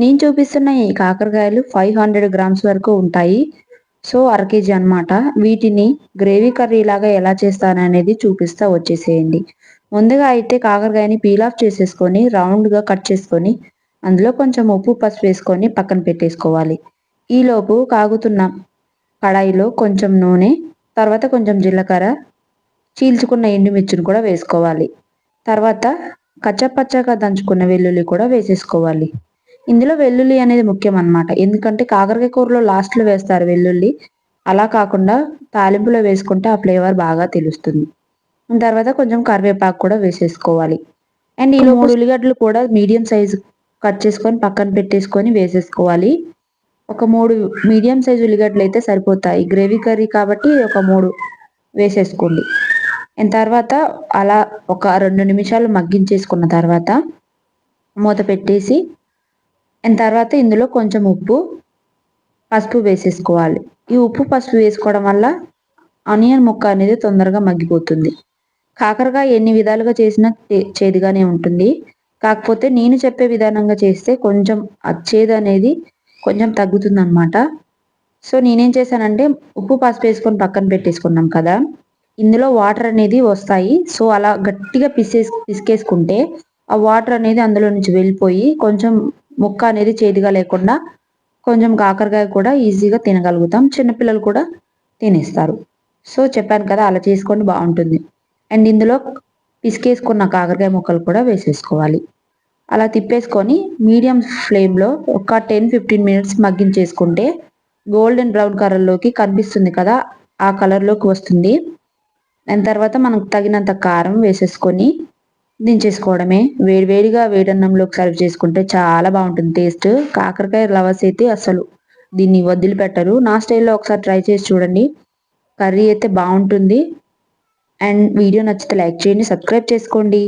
నేను చూపిస్తున్న ఈ కాకరకాయలు ఫైవ్ హండ్రెడ్ గ్రామ్స్ వరకు ఉంటాయి. సో అర కేజీ అనమాట వీటిని గ్రేవీ కర్రీ లాగా ఎలా చేస్తాననేది చూపిస్తా వచ్చేసేయండి. ముందుగా అయితే కాకరకాయని పీల్ ఆఫ్ చేసేసుకొని రౌండ్గా కట్ చేసుకొని అందులో కొంచెం ఉప్పు పసుపు వేసుకొని పక్కన పెట్టేసుకోవాలి. ఈలోపు కాగుతున్న కడాయిలో కొంచెం నూనె తర్వాత కొంచెం జీలకర్ర చీల్చుకున్న ఎండుమిర్చిని కూడా వేసుకోవాలి. తర్వాత కచ్చపచ్చగా దంచుకున్న వెల్లుల్లి కూడా వేసేసుకోవాలి. ఇందులో వెల్లుల్లి అనేది ముఖ్యం అనమాట ఎందుకంటే కాకరకాయ కూరలో లాస్ట్లో వేస్తారు వెల్లుల్లి. అలా కాకుండా తాలింపులో వేసుకుంటే ఆ ఫ్లేవర్ బాగా తెలుస్తుంది. తర్వాత కొంచెం కరివేపాకు కూడా వేసేసుకోవాలి. అండ్ ఈ మూడు ఉల్లిగడ్డలు కూడా మీడియం సైజు కట్ చేసుకొని పక్కన పెట్టేసుకొని వేసేసుకోవాలి. ఒక మూడు మీడియం సైజు ఉల్లిగడ్డలు అయితే సరిపోతాయి. గ్రేవీ కర్రీ కాబట్టి ఒక మూడు వేసేసుకోండి. అండ్ తర్వాత అలా ఒక రెండు నిమిషాలు మగ్గించేసుకున్న తర్వాత మూత పెట్టేసి అండ్ తర్వాత ఇందులో కొంచెం ఉప్పు పసుపు వేసేసుకోవాలి. ఈ ఉప్పు పసుపు వేసుకోవడం వల్ల ఆనియన్ ముక్క అనేది తొందరగా మగ్గిపోతుంది. కాకరకాయ ఎన్ని విధాలుగా చేసినా చేదుగానే ఉంటుంది. కాకపోతే నేను చెప్పే విధానంగా చేస్తే కొంచెం అచ్చేది అనేది కొంచెం తగ్గుతుంది అనమాట సో నేనేం చేశానంటే ఉప్పు పసుపు వేసుకొని పక్కన పెట్టేసుకున్నాం కదా. ఇందులో వాటర్ అనేది వస్తాయి. సో అలా గట్టిగా పిసేసి పిసికేసుకుంటే ఆ వాటర్ అనేది అందులో నుంచి వెళ్ళిపోయి కొంచెం ముక్క అనేది చేదుగా లేకుండా కొంచెం కాకరకాయ కూడా ఈజీగా తినగలుగుతాం. చిన్నపిల్లలు కూడా తినేస్తారు. సో చెప్పాను కదా అలా చేసుకోండి బాగుంటుంది. అండ్ ఇందులో పిసికేసుకున్న కాకరకాయ ముక్కలు కూడా వేసేసుకోవాలి. అలా తిప్పేసుకొని మీడియం ఫ్లేమ్లో ఒక టెన్ ఫిఫ్టీన్ మినిట్స్ మగ్గించేసుకుంటే గోల్డెన్ బ్రౌన్ కలర్లోకి కనిపిస్తుంది కదా ఆ కలర్లోకి వస్తుంది. దాని తర్వాత మనకు తగినంత కారం వేసేసుకొని దించేసుకోవడమే. వేడివేడిగా వేడన్నంలోకి సర్వ్ చేసుకుంటే చాలా బాగుంటుంది టేస్ట్. కాకరకాయ లవర్స్ అయితే అసలు దీన్ని వదిలిపెట్టరు. నా స్టైల్లో ఒకసారి ట్రై చేసి చూడండి. కర్రీ అయితే బాగుంటుంది. అండ్ వీడియో నచ్చితే లైక్ చేయండి సబ్స్క్రైబ్ చేసుకోండి.